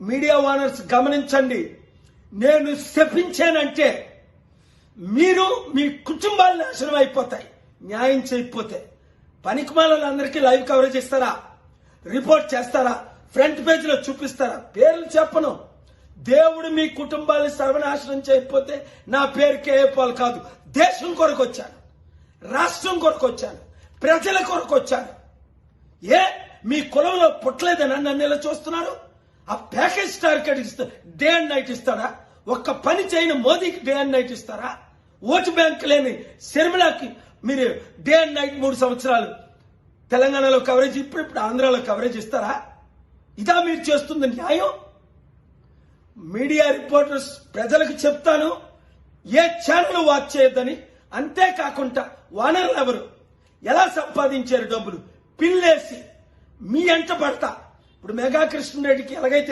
Media owners గమనించండి. నేను శపించానంటే మీరు మీ కుటుంబాలు నాశనం అయిపోతాయి న్యాయం చేయకపోతే. పనికిమాలందరికీ లైవ్ కవరేజ్ ఇస్తారా? రిపోర్ట్ చేస్తారా? ఫ్రంట్ పేజ్లో చూపిస్తారా? పేర్లు చెప్పను. దేవుడు మీ కుటుంబాన్ని సర్వనాశనం చేయకపోతే నా పేరు కేఏపాల్ కాదు. దేశం కొరకు వచ్చాను రాష్ట్రం కొరకు వచ్చాను ప్రజల కొరకు వచ్చాను ఏ? మీ కులంలో పుట్టలేదని నన్ను ఇలా చూస్తున్నారు? ఆ ప్యాకేజ్ టార్గెట్ ఇస్తా డే అండ్ నైట్ ఇస్తాడా ఒక్క పని చేయని మోదీకి డే అండ్ నైట్ ఇస్తారా? ఓటు బ్యాంక్ లేని శర్మిలాకి మీరు డే అండ్ నైట్ మూడు సంవత్సరాలు తెలంగాణలో కవరేజ్ ఇప్పుడు ఇప్పుడు ఆంధ్రాలో కవరేజ్ ఇస్తారా? ఇదా మీరు చేస్తుంది న్యాయం? మీడియా రిపోర్టర్స్ ప్రజలకు చెప్తాను ఏ ఛానల్ వాచ్ చేయొద్దని. అంతేకాకుండా వానర్లు ఎవరు? ఎలా సంపాదించారు డబ్బులు? పిల్లేసి మీ ఎంట పడతా. ఇప్పుడు మెగా కృష్ణరెడ్డికి ఎలాగైతే